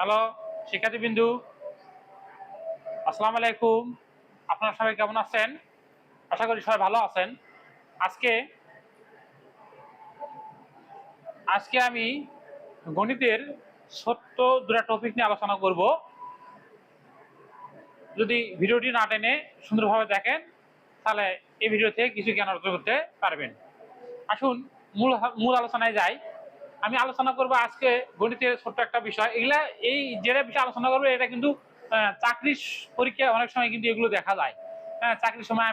Hello, শিক্ষার্থীবৃন্দু, আসসালামু আলাইকুম। আপনারা সবাই কেমন আছেন? আশা করি সবাই ভালো আছেন। আজকে আজকে আমি গণিতের ছোট্ট দুটা টপিক নিয়ে আলোচনা করব। যদি ভিডিওটি না টেনে সুন্দরভাবে দেখেন, তাহলে এই ভিডিও থেকে কিছু জ্ঞান অর্জন করতে পারবেন। আসুন মূল মূল আলোচনায় যাই। আমি আলোচনা করব আজকে গণিতের ছোট্ট একটা বিষয়। এগুলা এই যেটা বিষয় আলোচনা করব, এটা কিন্তু চাকরির পরীক্ষায় অনেক সময় কিন্তু এগুলো দেখা যায়। হ্যাঁ চাকরির সময়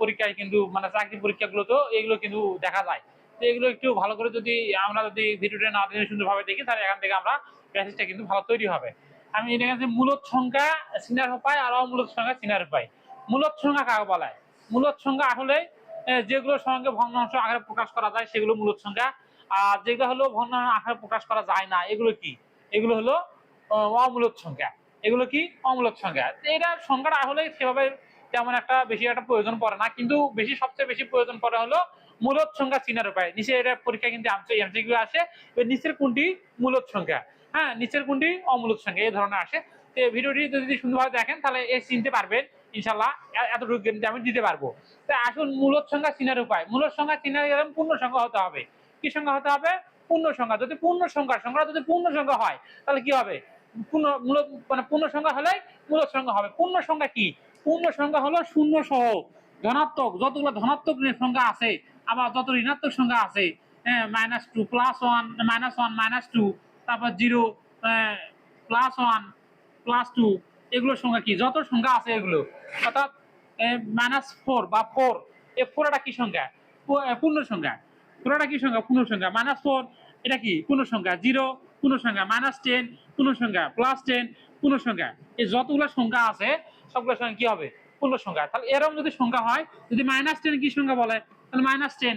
পরীক্ষায় কিন্তু মানে চাকরি পরীক্ষাগুলো তো এগুলো কিন্তু দেখা যায়। তো এগুলো একটু ভালো করে যদি আমরা যদি ভিডিওটা না দেখে সুন্দরভাবে দেখি, তাহলে এখান থেকে আমরা প্যাসেজটা কিন্তু ভালো তৈরি হবে। আমি এটা কাছে মূলত সংখ্যা সিনার পাই আর অমূলত সংখ্যা সিনার পাই মূলত সংখ্যা কাকে বলা? হয় মূলত সংখ্যা আসলে যেগুলো সঙ্গে ভগ্নাংশ আকারে প্রকাশ করা যায়, সেগুলো মূলত সংখ্যা আর যেগুলো হলো ভগ্নাংশ আকারে প্রকাশ করা যায় না এগুলো কি? এগুলো হলো আহ, অমূলত সংখ্যা। এগুলো কি? অমূলত সংখ্যা। এটা সংখ্যাটা আসলে সেভাবে তেমন একটা বেশি একটা প্রয়োজন পড়ে না কিন্তু বেশি সবচেয়ে বেশি প্রয়োজন পড়ে হলো মূলত সংখ্যা চিনার উপায়। নিচে এটা পরীক্ষা কিন্তু এমসিকিউ আসে নিচের কোনটি? মূলত সংখ্যা। হ্যাঁ নিচের কোনটি? অমূলত সংখ্যা এই ধরনের আসে। তো ভিডিওটি যদি সুন্দরভাবে দেখেন তাহলে এ চিনতে পারবেন ইনশাল্লাহ এতটুকু আমি দিতে পারব। তো আসুন মূলত সংখ্যা চিনার উপায়। মূলত সংখ্যা চিনার পূর্ণ সংখ্যা হতে হবে। কি সংখ্যা হতে হবে? পূর্ণ সংখ্যা। যদি পূর্ণ সংখ্যা সংখ্যা যদি পূর্ণ সংখ্যা হয়, তাহলে কি হবে? পূর্ণ মূলত মানে পূর্ণ সংখ্যা হলে মূলত সংখ্যা হবে। পূর্ণ সংখ্যা কি? পূর্ণ সংখ্যা হলো শূন্য সহ। ধনাত্মক, যতগুলো ধনাত্মক সংখ্যা আছে, আবার যত ঋণাত্মক সংখ্যা আছে minus two plus one minus one minus two তারপর zero plus one plus two এগুলোর সংখ্যা কি? যত সংখ্যা আছে এগুলো। অর্থাৎ মাইনাস ফোর বা ফোর এ ফোর এটা কি সংখ্যা? পূর্ণ সংখ্যা। পুরোটা কি সংখ্যা? পূর্ণ সংখ্যা। মাইনাস ফোর এটা কি? পূর্ণ সংখ্যা। জিরো পূর্ণ সংখ্যা। মাইনাস টেন পূর্ণ সংখ্যা। প্লাস টেন পূর্ণ সংখ্যা। এই যতগুলো সংখ্যা আছে, সবগুলো সংখ্যা কি হবে? পূর্ণ সংখ্যা। তাহলে এরকম যদি সংখ্যা হয়, যদি মাইনাস টেন কি সংখ্যা বলে? তাহলে মাইনাস টেন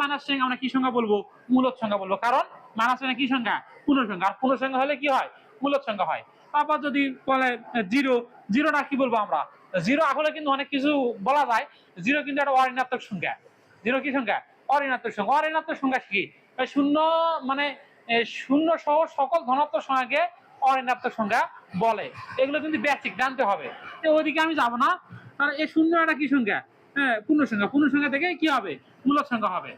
মাইনাস টেন আমরা কি সংখ্যা বলব? মূলত সংখ্যা বলব। কারণ মাইনাস টেন কি সংখ্যা? পূর্ণ সংখ্যা। আর পূর্ণ সংখ্যা হলে কি হয়? মূলত সংখ্যা হয়। তারপর যদি বলে জিরো জিরোটা কি বলব আমরা? জিরো আসলে কিন্তু অনেক কিছু বলা যায়। জিরো কিন্তু একটা অঋণাত্মক সংখ্যা। জিরো কি সংখ্যা? অঋণাত্মক সংখ্যা। অঋণাত্মক সংখ্যা কি? শূন্য মানে শূন্য সহ সকল ধনাত্মক সংখ্যাকে অঋণাত্মক সংখ্যা বলে। এগুলো কিন্তু বেসিক জানতে হবে। তো ওইদিকে আমি যাব না। কারণ এই শূন্য একটা কি সংখ্যা? হ্যাঁ পূর্ণ সংখ্যা। পূর্ণ সংখ্যা থেকে কি হবে? মূলক সংখ্যা হবে।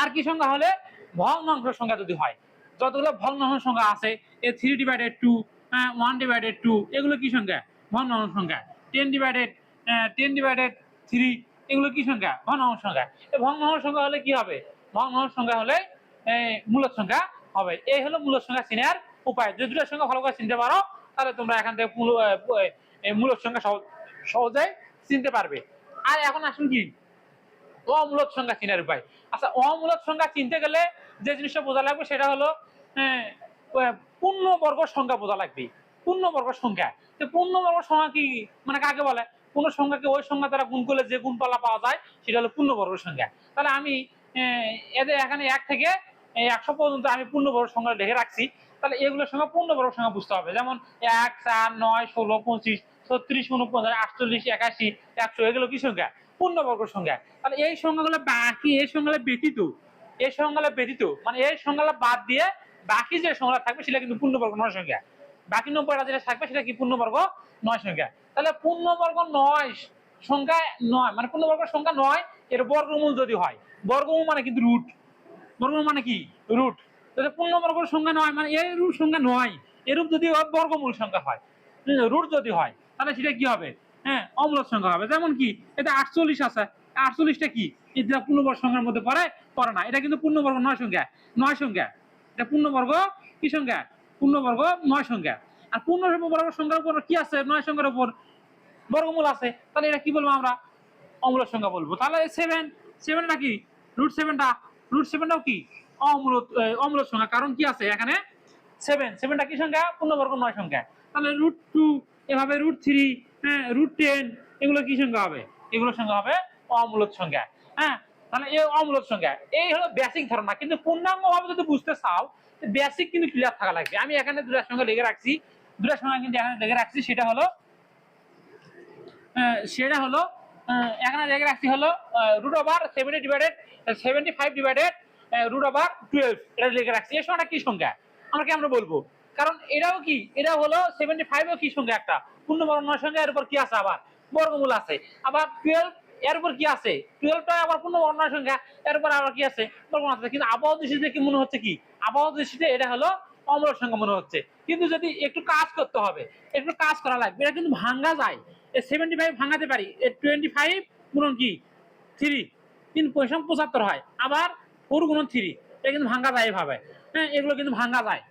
আর কি সংখ্যা হলে? ভগ্নাংশ সংখ্যা যদি হয়। যতগুলো ভগ্নাংশ সংখ্যা আছে, এ three divided two one divided two এগুলো কি সংখ্যা? ভগ্নাংশ সংখ্যা। Ten divided ten divided three এগুলো কি সংখ্যা? ভগ্নাংশ সংখ্যা। এই সংখ্যা হলে কি হবে? ভগ্নাংশ সংখ্যা হলে এ, সংখ্যা হবে। এই হলো মূলক সংখ্যা চিনার উপায়। যদি দুটোর সংখ্যা ভালো করে চিনতে পারো তাহলে তোমরা এখান থেকে মূল- এ, এ, মূলক সংখ্যা সহজ- চিনতে পারবে। আর এখন আসুন কি? অমূলক সংখ্যা চিনার উপায়। আচ্ছা অমূলক সংখ্যা চিনতে গেলে যে জিনিসটা বোঝা লাগবে সেটা হলো পূর্ণবর্গ সংখ্যা বোঝা লাগবে। পূর্ণবর্গ সংখ্যা। তো পূর্ণবর্গ সংখ্যা কি? মানে কাকে বলে? কোন সংখ্যাকে ওই সংখ্যা দ্বারা গুণ করলে যে গুণপালা পাওয়া যায়, সেটা হলো পূর্ণবর্গ সংখ্যা তাহলে আমি এদের এখানে এক থেকে একশো পর্যন্ত আমি পূর্ণবর্গ সংখ্যা লিখে রাখছি। তাহলে এগুলোর সঙ্গে পূর্ণবর্গ সংখ্যা বুঝতে হবে। যেমন এক, চার, নয়, ষোলো, পঁচিশ, ছত্রিশ উনপঞ্চাশ আটচল্লিশ, একাশি, একশো, এগুলো কি সংখ্যা পূর্ণবর্গ সংখ্যা তাহলে এই সংখ্যাগুলো বাকি, এই সংখ্যাগুলো ব্যতীত, এই সংখ্যাগুলো ব্যতীত মানে এই সংখ্যাগুলো বাদ দিয়ে বাকি যে সংখ্যা থাকবে, সেটা কিন্তু পূর্ণবর্গ নয় সংখ্যা বাকি নব্বইটা যেটা থাকবে, সেটা কি পূর্ণবর্গ নয় সংখ্যা তাহলে পূর্ণবর্গ নয়, সংখ্যা নয় মানে পূর্ণবর্গ সংখ্যা নয়, এর বর্গমূল যদি হয়, বর্গমূল মানে কিন্তু রুট বর্গমূল মানে কি? রুট তাহলে পূর্ণবর্গ সংখ্যা নয় মানে এই রুট সংখ্যা নয়, এরূপ যদি বর্গমূল সংখ্যা হয় রুট যদি হয়, তাহলে সেটা কি হবে? হ্যাঁ অমূলক সংখ্যা হবে, যেমন কি, এটা আটচল্লিশ আছে, আটচল্লিশটা কি? এটা পূর্ণবর্গ সংখ্যার মধ্যে পড়ে পড়ে না, এটা কিন্তু পূর্ণবর্গ নয় সংখ্যা নয় সংখ্যা, এটা পূর্ণবর্গ কি সংখ্যা? পূর্ণবর্গ নয় সংখ্যা, আর পূর্ণবর্গ সংখ্যার উপর কি আছে? নয় সংখ্যার উপর বর্গমূল আছে তাহলে এটা কি বলব আমরা? অমূলক সংখ্যা বলব। তাহলে সেভেন সেভেনটা কি? রুট সেভেনটা রুট সেভেনটাও কি? অমূলত এ, অমূলক সংখ্যা। কারণ কি আছে এখানে? সেভেন সেভেনটা কি সংখ্যা? পূর্ণবর্গ নয় সংখ্যা। তাহলে রুট টু এভাবে রুট থ্রি হ্যাঁ রুট টেন এগুলো কি সংখ্যা হবে? এগুলো সংখ্যা হবে অমূলক সংখ্যা। হ্যাঁ তাহলে এই অমূলক সংখ্যা। এই হলো বেসিক ধারণা। কিন্তু পূর্ণাঙ্গ ভাবে যদি বুঝতে চাও বেসিক কিন্তু ক্লিয়ার থাকা লাগবে। আমি এখানে দুটার সঙ্গে লেগে রাখছি। দুটার সঙ্গে কিন্তু এখানে লেগে রাখছি সেটা হলো সেটা হলো এখানে লেগে রাখছি হলো root over seventy divided seventy five divided root over twelve এটা লেগে রাখছি। এই সময়টা কি সংখ্যা? আমরা কি আমরা বলব। কারণ এটাও কি? এটা হলো সেভেন্টি ফাইভও কি সংখ্যা একটা? পূর্ণ বর্ণনার সঙ্গে এর উপর কি আছে আবার? বর্গমূল আছে। আবার টুয়েলভ এর উপর কি আছে? টুয়েলভটা আবার পূর্ণ বর্ণনার সংখ্যা, এর উপর আবার কি আছে? বর্গমূল আছে। কিন্তু আবহাওয়া দৃষ্টিতে কি মনে হচ্ছে কি? আবহাওয়া দৃষ্টিতে এটা হলো অমূলক সংখ্যা মনে হচ্ছে। কিন্তু যদি একটু কাজ করতে হবে, একটু কাজ করা লাগবে, এটা কিন্তু ভাঙ্গা যায়। সেভেন্টি ফাইভ ভাঙাতে পারি টোয়েন্টি ফাইভ গুণন কি? থ্রি তিন পয়সা পঁচাত্তর হয়, আবার ফোর গুণন থ্রি এটা কিন্তু ভাঙ্গা যায় এভাবে। হ্যাঁ এগুলো কিন্তু ভাঙ্গা যায়।